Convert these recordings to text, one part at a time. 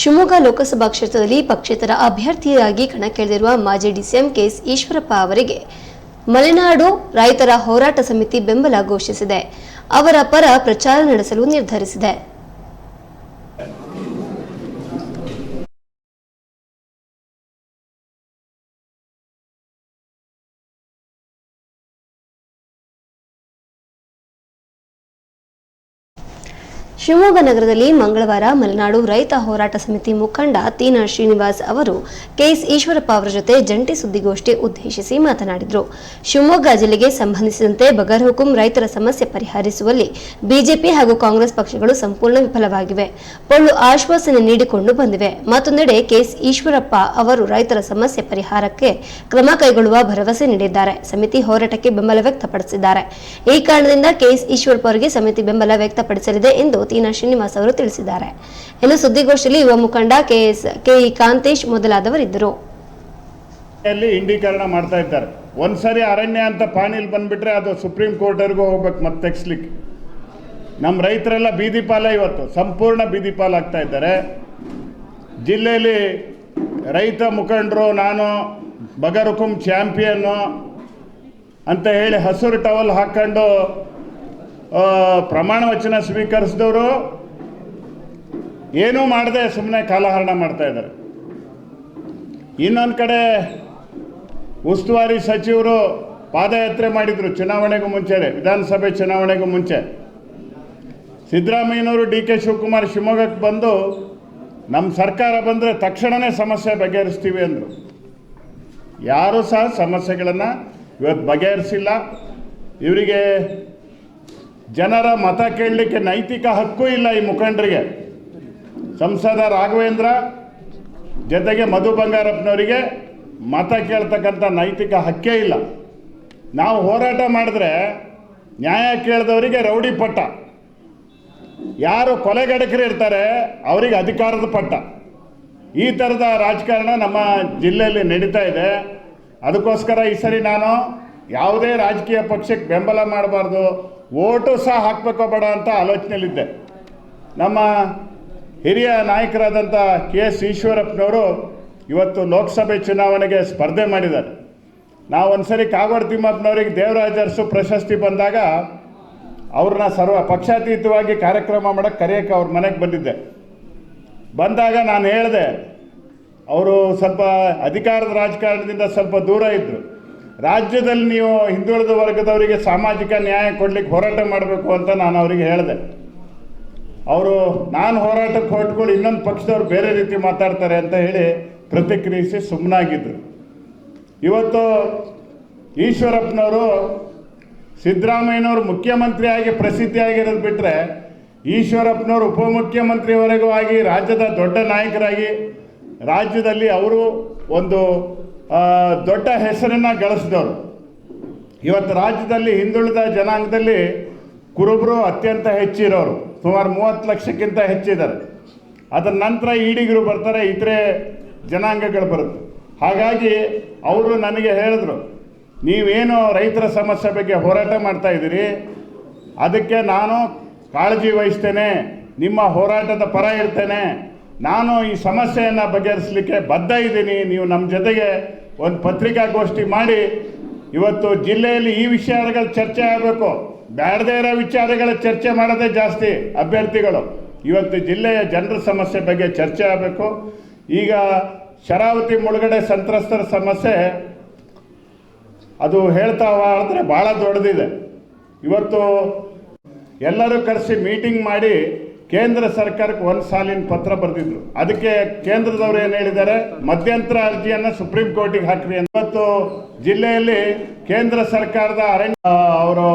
ಶಿವಮೊಗ್ಗ ಲೋಕಸಭಾ ಕ್ಷೇತ್ರದಲ್ಲಿ ಪಕ್ಷೇತರ ಅಭ್ಯರ್ಥಿಯಾಗಿ ಕಣಕ್ಕಿಳಿದಿರುವ ಮಾಜಿ ಡಿಸಿಎಂ ಕೆಎಸ್ ಈಶ್ವರಪ್ಪ ಅವರಿಗೆ ಮಲೆನಾಡು ರೈತರ ಹೋರಾಟ ಸಮಿತಿ ಬೆಂಬಲ ಘೋಷಿಸಿದೆ. ಅವರ ಪರ ಪ್ರಚಾರ ನಡೆಸಲು ನಿರ್ಧರಿಸಿದೆ. ಶಿವಮೊಗ್ಗ ನಗರದಲ್ಲಿ ಮಂಗಳವಾರ ಮಲೆನಾಡು ರೈತ ಹೋರಾಟ ಸಮಿತಿ ಮುಖಂಡ ತೀನಾ ಶ್ರೀನಿವಾಸ್ ಅವರು ಕೆಎಸ್ ಈಶ್ವರಪ್ಪ ಅವರ ಜೊತೆ ಜಂಟಿ ಸುದ್ದಿಗೋಷ್ಠಿ ಉದ್ದೇಶಿಸಿ ಮಾತನಾಡಿದರು. ಶಿವಮೊಗ್ಗ ಜಿಲ್ಲೆಗೆ ಸಂಬಂಧಿಸಿದಂತೆ ಬಗರ್ಹುಕುಂ ರೈತರ ಸಮಸ್ಯೆ ಪರಿಹರಿಸುವಲ್ಲಿ ಬಿಜೆಪಿ ಹಾಗೂ ಕಾಂಗ್ರೆಸ್ ಪಕ್ಷಗಳು ಸಂಪೂರ್ಣ ವಿಫಲವಾಗಿವೆ. ಪೊಳ್ಳು ಆಶ್ವಾಸನೆ ನೀಡಿಕೊಂಡು ಬಂದಿವೆ. ಮತ್ತೊಂದೆಡೆ ಕೆಎಸ್ ಈಶ್ವರಪ್ಪ ಅವರು ರೈತರ ಸಮಸ್ಯೆ ಪರಿಹಾರಕ್ಕೆ ಕ್ರಮ ಕೈಗೊಳ್ಳುವ ಭರವಸೆ ನೀಡಿದ್ದಾರೆ. ಸಮಿತಿ ಹೋರಾಟಕ್ಕೆ ಬೆಂಬಲ ವ್ಯಕ್ತಪಡಿಸಿದ್ದಾರೆ. ಈ ಕಾರಣದಿಂದ ಕೆಎಸ್ ಈಶ್ವರಪ್ಪ ಅವರಿಗೆ ಸಮಿತಿ ಬೆಂಬಲ ವ್ಯಕ್ತಪಡಿಸಲಿದೆ ಎಂದು ತೀನಾ ಶ್ರೀನಿವಾಸ್ ಅವರು ತಿಳಿಸಿದ್ದಾರೆ. ಇನ್ನು ಸುದ್ದಿಗೋಷ್ಠಿಯಲ್ಲಿ ಯುವ ಮುಖಂಡ ಕೆಎಸ್ ಕೆಇ ಕಾಂತೇಶ್ ಮೊದಲಾದವರಿದ್ದರು. ಇಂಡೀಕರಣ ಮಾಡ್ತಾ ಇದ್ದಾರೆ. ಒಂದ್ಸರಿ ಅರಣ್ಯ ಅಂತ ಪಾನಿಲ್ ಬಂದ್ಬಿಟ್ರೆ ಅದು ಸುಪ್ರೀಂ ಕೋರ್ಟ್ವರೆಗೂ ಹೋಗ್ಬೇಕು ಮತ್ತೆ ತೆಗ್ಸ್ಲಿಕ್ಕೆ. ನಮ್ಮ ರೈತರೆಲ್ಲ ಬೀದಿ ಪಾಲ ಇವತ್ತು. ಸಂಪೂರ್ಣ ಬೀದಿ ಪಾಲಾಗ್ತಾ ಇದ್ದಾರೆ. ಜಿಲ್ಲೆಯಲ್ಲಿ ರೈತ ಮುಖಂಡರು, ನಾನು, ಬಗರುಕುಂ ಚಾಂಪಿಯನ್ನು ಅಂತ ಹೇಳಿ ಹಸಿರು ಟವಲ್ ಹಾಕ್ಕೊಂಡು ಪ್ರಮಾಣ ವಚನ ಸ್ವೀಕರಿಸಿದವರು ಏನೂ ಮಾಡದೆ ಸುಮ್ಮನೆ ಕಾಲಹರಣ ಮಾಡ್ತಾ ಇದ್ದಾರೆ. ಇನ್ನೊಂದು ಕಡೆ ಉಸ್ತುವಾರಿ ಸಚಿವರು ಪಾದಯಾತ್ರೆ ಮಾಡಿದರು ಚುನಾವಣೆಗೂ ಮುಂಚೆ ವಿಧಾನಸಭೆ ಚುನಾವಣೆಗೂ ಮುಂಚೆ. ಸಿದ್ದರಾಮಯ್ಯನವರು ಡಿ ಕೆ ಶಿವಕುಮಾರ್ ಶಿವಮೊಗ್ಗಕ್ಕೆ ಬಂದು ನಮ್ಮ ಸರ್ಕಾರ ಬಂದರೆ ತಕ್ಷಣವೇ ಸಮಸ್ಯೆ ಬಗೆಹರಿಸ್ತೀವಿ ಅಂದರು. ಯಾರೂ ಸಹ ಸಮಸ್ಯೆಗಳನ್ನು ಇವತ್ತು ಬಗೆಹರಿಸಿಲ್ಲ. ಇವರಿಗೆ ಜನರ ಮತ ಕೇಳಲಿಕ್ಕೆ ನೈತಿಕ ಹಕ್ಕು ಇಲ್ಲ ಈ ಮುಖಂಡರಿಗೆ. ಸಂಸದ ರಾಘವೇಂದ್ರ, ಜೊತೆಗೆ ಮಧು ಬಂಗಾರಪ್ಪನವರಿಗೆ ಮತ ಕೇಳ್ತಕ್ಕಂಥ ನೈತಿಕ ಹಕ್ಕೇ ಇಲ್ಲ. ನಾವು ಹೋರಾಟ ಮಾಡಿದ್ರೆ ನ್ಯಾಯ ಕೇಳಿದವರಿಗೆ ರೌಡಿ ಪಟ್ಟ. ಯಾರು ಕೊಲೆಗಡಕರು ಇರ್ತಾರೆ, ಅವರಿಗೆ ಅಧಿಕಾರದ ಪಟ್ಟ. ಈ ಥರದ ರಾಜಕಾರಣ ನಮ್ಮ ಜಿಲ್ಲೆಯಲ್ಲಿ ನಡೀತಾ ಇದೆ. ಅದಕ್ಕೋಸ್ಕರ ಈ ಸರಿ ನಾನು ಯಾವುದೇ ರಾಜಕೀಯ ಪಕ್ಷಕ್ಕೆ ಬೆಂಬಲ ಮಾಡಬಾರ್ದು. ಓಟು ಸಹ ಹಾಕಬೇಕೋ ಬೇಡ ಅಂತ ಆಲೋಚನೆಯಲ್ಲಿದ್ದೆ. ನಮ್ಮ ಹಿರಿಯ ನಾಯಕರಾದಂಥ ಕೆ ಎಸ್ ಈಶ್ವರಪ್ಪನವರು ಇವತ್ತು ಲೋಕಸಭೆ ಚುನಾವಣೆಗೆ ಸ್ಪರ್ಧೆ ಮಾಡಿದ್ದಾರೆ. ನಾವು ಒಂದ್ಸರಿ ಕಾಗೋಡು ತಿಮ್ಮಪ್ಪನವರಿಗೆ ದೇವರಾಜ ಅರಸು ಪ್ರಶಸ್ತಿ ಬಂದಾಗ ಅವ್ರನ್ನ ಸರ್ವ ಪಕ್ಷಾತೀತವಾಗಿ ಕಾರ್ಯಕ್ರಮ ಮಾಡೋಕ್ಕೆ ಕರೆಯೋಕ್ಕೆ ಅವ್ರ ಮನೆಗೆ ಬಂದಿದ್ದೆ. ಬಂದಾಗ ನಾನು ಹೇಳಿದೆ, ಅವರು ಸ್ವಲ್ಪ ಅಧಿಕಾರದ ರಾಜಕಾರಣದಿಂದ ಸ್ವಲ್ಪ ದೂರ ಇದ್ದರು ರಾಜ್ಯದಲ್ಲಿ ನೀವು ಹಿಂದುಳಿದ ವರ್ಗದವರಿಗೆ ಸಾಮಾಜಿಕ ನ್ಯಾಯ ಕೊಡ್ಲಿಕ್ಕೆ ಹೋರಾಟ ಮಾಡಬೇಕು ಅಂತ ನಾನು ಅವರಿಗೆ ಹೇಳಿದೆ. ಅವರು, ನಾನು ಹೋರಾಟಕ್ಕೆ ಹೊರಟ್ಕೊಂಡು ಇನ್ನೊಂದು ಪಕ್ಷದವ್ರು ಬೇರೆ ರೀತಿ ಮಾತಾಡ್ತಾರೆ ಅಂತ ಹೇಳಿ ಪ್ರತಿಕ್ರಿಯಿಸಿ ಸುಮ್ಮನಾಗಿದ್ದರು ಇವತ್ತು ಈಶ್ವರಪ್ಪನವರು ಸಿದ್ದರಾಮಯ್ಯನವರು ಮುಖ್ಯಮಂತ್ರಿಯಾಗಿ ಪ್ರಸಿದ್ಧಿಯಾಗಿರೋದು ಬಿಟ್ಟರೆ ಈಶ್ವರಪ್ಪನವರು ಉಪಮುಖ್ಯಮಂತ್ರಿವರೆಗೂ ಆಗಿ ರಾಜ್ಯದ ದೊಡ್ಡ ನಾಯಕರಾಗಿ ರಾಜ್ಯದಲ್ಲಿ ಅವರು ಒಂದು ದೊಡ್ಡ ಹೆಸರನ್ನು ಗಳಿಸಿದವರು. ಇವತ್ತು ರಾಜ್ಯದಲ್ಲಿ ಹಿಂದುಳಿದ ಜನಾಂಗದಲ್ಲಿ ಕುರುಬರು ಅತ್ಯಂತ ಹೆಚ್ಚಿರೋರು. ಸುಮಾರು ಮೂವತ್ತು ಲಕ್ಷಕ್ಕಿಂತ ಹೆಚ್ಚಿದ್ದಾರೆ. ಅದರ ನಂತರ ಈಡಿಗರು ಬರ್ತಾರೆ, ಇತರೆ ಜನಾಂಗಗಳು ಬರುತ್ತೆ. ಹಾಗಾಗಿ ಅವರು ನನಗೆ ಹೇಳಿದ್ರು, ನೀವೇನು ರೈತರ ಸಮಸ್ಯೆ ಬಗ್ಗೆ ಹೋರಾಟ ಮಾಡ್ತಾ ಇದ್ದೀರಿ. ಅದಕ್ಕೆ ನಾನು ಕಾಳಜಿ ವಹಿಸ್ತೇನೆ, ನಿಮ್ಮ ಹೋರಾಟದ ಪರ ಇರ್ತೇನೆ. ನಾನು ಈ ಸಮಸ್ಯೆಯನ್ನು ಬಗೆಹರಿಸಲಿಕ್ಕೆ ಬದ್ಧ ಇದ್ದೀನಿ. ನೀವು ನಮ್ಮ ಜೊತೆಗೆ ಒಂದು ಪತ್ರಿಕಾಗೋಷ್ಠಿ ಮಾಡಿ. ಇವತ್ತು ಜಿಲ್ಲೆಯಲ್ಲಿ ಈ ವಿಚಾರಗಳ ಚರ್ಚೆ ಆಗಬೇಕು. ಬ್ಯಾಡದೇ ಇರೋ ವಿಚಾರಗಳ ಚರ್ಚೆ ಮಾಡೋದೇ ಜಾಸ್ತಿ, ಅಭ್ಯರ್ಥಿಗಳು. ಇವತ್ತು ಜಿಲ್ಲೆಯ ಜನರ ಸಮಸ್ಯೆ ಬಗ್ಗೆ ಚರ್ಚೆ ಆಗಬೇಕು. ಈಗ ಶರಾವತಿ ಮುಳುಗಡೆ ಸಂತ್ರಸ್ತರ ಸಮಸ್ಯೆ, ಅದು ಹೇಳ್ತಾ ಅಂದರೆ ಭಾಳ ದೊಡ್ಡದಿದೆ. ಇವತ್ತು ಎಲ್ಲರೂ ಕರೆಸಿ ಮೀಟಿಂಗ್ ಮಾಡಿ ಕೇಂದ್ರ ಸರ್ಕಾರಕ್ಕೆ ಒಂದು ಸಾಲಿನ ಪತ್ರ ಬರೆದಿದ್ರು. ಅದಕ್ಕೆ ಕೇಂದ್ರದವರು ಏನು ಹೇಳಿದ್ದಾರೆ? ಮಧ್ಯಂತರ ಅರ್ಜಿಯನ್ನು ಸುಪ್ರೀಂ ಕೋರ್ಟಿಗೆ ಹಾಕ್ರಿ ಇವತ್ತು ಜಿಲ್ಲೆಯಲ್ಲಿ ಕೇಂದ್ರ ಸರ್ಕಾರದ ಅರಣ್ಯ ಅವರು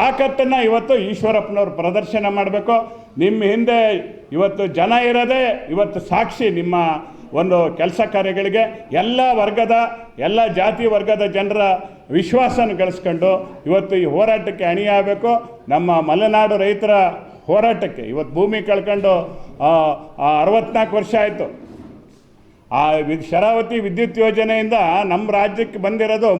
ತಾಕತ್ತನ್ನ ಇವತ್ತು ಈಶ್ವರಪ್ಪನವರು ಪ್ರದರ್ಶನ ಮಾಡಬೇಕು. ನಿಮ್ಮ ಹಿಂದೆ ಇವತ್ತು ಜನ ಇರದೆ ಇವತ್ತು ಸಾಕ್ಷಿ ನಿಮ್ಮ ಒಂದು ಕೆಲಸ ಕಾರ್ಯಗಳಿಗೆ ಎಲ್ಲ ವರ್ಗದ, ಎಲ್ಲ ಜಾತಿ ವರ್ಗದ ಜನರ ವಿಶ್ವಾಸನ ಗಳಿಸ್ಕೊಂಡು ಇವತ್ತು ಈ ಹೋರಾಟಕ್ಕೆ ಅಣಿಯಾಗಬೇಕು. ನಮ್ಮ ಮಲೆನಾಡು ರೈತರ ಹೋರಾಟಕ್ಕೆ. ಇವತ್ತು ಭೂಮಿ ಕಳ್ಕೊಂಡು ಅರವತ್ನಾಲ್ಕು ವರ್ಷ ಆಯಿತು. ಆ ಶರಾವತಿ ವಿದ್ಯುತ್ ಯೋಜನೆಯಿಂದ ನಮ್ಮ ರಾಜ್ಯಕ್ಕೆ ಬಂದಿರೋದು